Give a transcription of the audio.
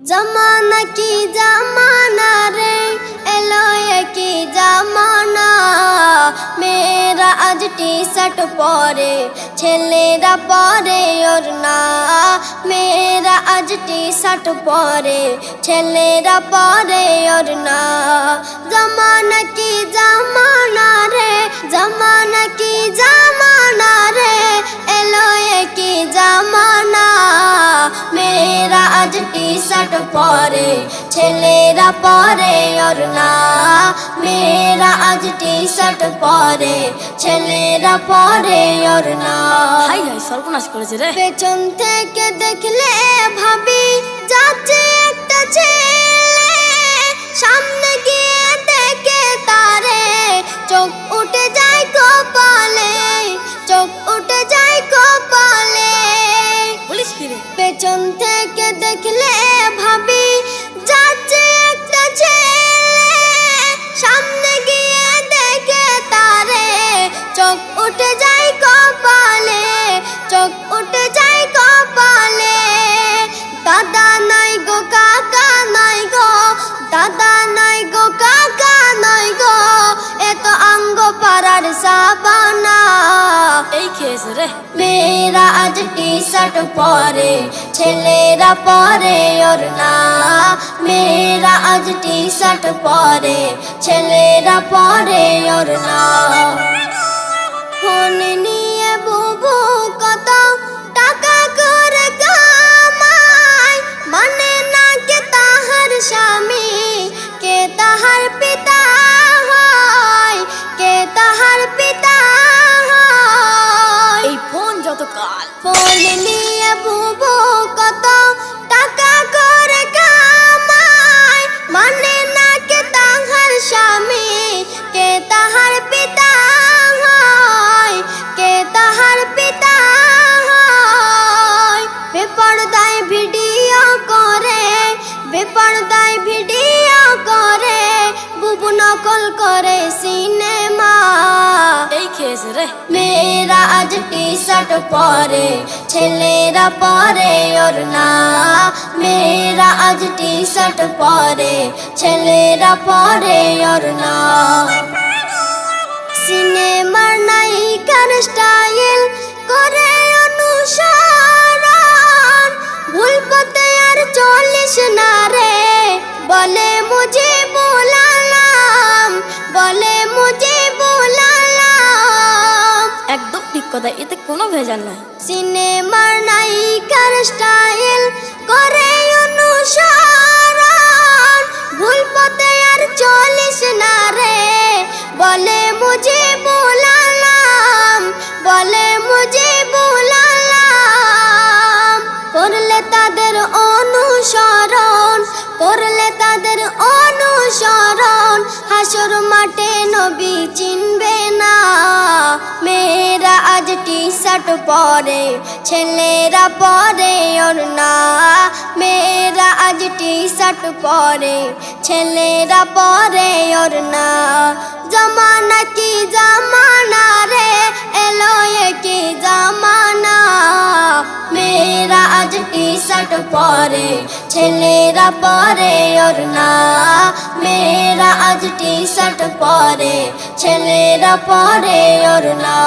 জমানা কি জামানা রে এলো কি জামানা মেয়েরা আজ টি শার্ট পরে ছেলেরা পরে ওর না মেয়েরা আজ টি শার্ট পরে ছেলেরা পরে ওর না জমানা কি জামানা রে আজ টি শার্ট পরে ছেলেরা পরে ওর না। মেয়েরা আজ টি শার্ট পরে ছেলেরা পরে ওর না। সর্বনাশ করেছে রে। পেছন থেকে দেখলে ভাবি থেকে দেখলে ভাবি? যাচ্ছে একটা ছেলে সামনে গিয়ে দেখে তারে। চোখ উঠে যায় কপালে চোখ উঠে যায় কপালে। দাদা নাই গো কাকা নাই গো দাদা নাই গো কাকা নাই গো। এত আঙ্গ পাড়ার সাবানা। এই খেয়েছে রে। মেয়েরা আজ টি শার্ট পরে ছেলেরা পরে ওর না মেয়েরা আজ টি শার্ট পরে ছেলেরা পরে ওর না ফোন নিয়ে বুবু কত টাকা করে কামায় মানে না কে তাহার স্বামী কে তাহার পিতা হয় কে তাহার পিতা হয় এই ফোন ফোন নিয়ে বেপরদায় ভিডিও করে বুবু নকল করে সিনেমা। রে। মেয়েরা আজ টি শার্ট পরে ছেলেরা পরে ওর না মেয়েরা আজ টি শার্ট পরে ছেলেরা পরে ওর না সিনেমার নায়িকার স্টাইল কথা এতে কোনো ভেজাল নাই সিনেমার নায়িকার স্টাইল করে অনুসরণ। ভুল পথে আর চলিস না রে। বলে মুঝে বোলালাম বলে মুঝে বোলালাম করলে তাদের অনুসরণ, করলে তাদের অনুসরণ। হাসর মাঠে নবী শার্ট পরে, ছেলেরা পরে না মেয়েরা আজ টি শার্ট পরে, ছেলেরা পরে না জমানা কি জামানা রে, এলো কি জামানা। মেয়েরা আজ টি শার্ট পরে, ছেলেরা পরে না মেয়েরা আজ টি শার্ট পরে, ছেলেরা পরে না